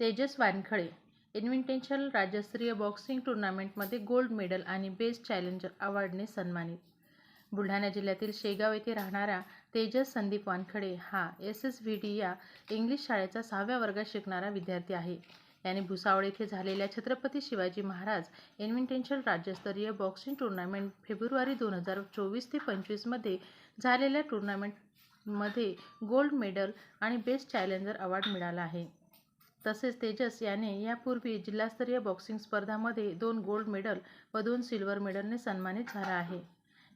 Tejas Wankhade. Invitational राज्यस्तरीय boxing टुर्नामेंटमध्ये gold medal आणि बेस्ट चॅलेंजर अवॉर्डने सन्मानित. बुलढाणा जिल्ह्यातील शेगाव येथे राहणारा तेजस संदीप वानखडे हा एस एस व्ही डी या इंग्लिश शाळेचा सहाव्या वर्गात शिकणारा विद्यार्थी आहे. याने भुसावळ येथे झालेल्या छत्रपती शिवाजी महाराज इन्व्हिटेशनल राज्यस्तरीय बॉक्सिंग टुर्नामेंट फेब्रुवारी दोन हजार चोवीस ते पंचवीसमध्ये झालेल्या टुर्नामेंटमध्ये गोल्ड मेडल आणि बेस्ट चॅलेंजर अवॉर्ड मिळाला आहे. तसेच तेजस याने यापूर्वी जिल्हास्तरीय बॉक्सिंग स्पर्धामध्ये दोन गोल्ड मेडल व दोन सिल्वर मेडलने सन्मानित झाला आहे.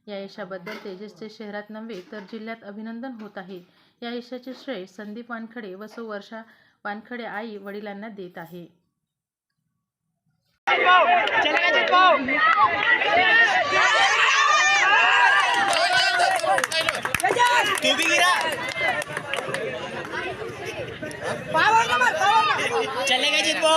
या यशाबद्दल तेजसचे शहरात नव्हे तर जिल्ह्यात अभिनंदन होत आहे. या यशाचे श्रेय संदीप वानखडे व सौ वर्षा वानखडे आई वडिलांना देत आहे चलेगा चिपको तू भी गिरा चलेगा चिपको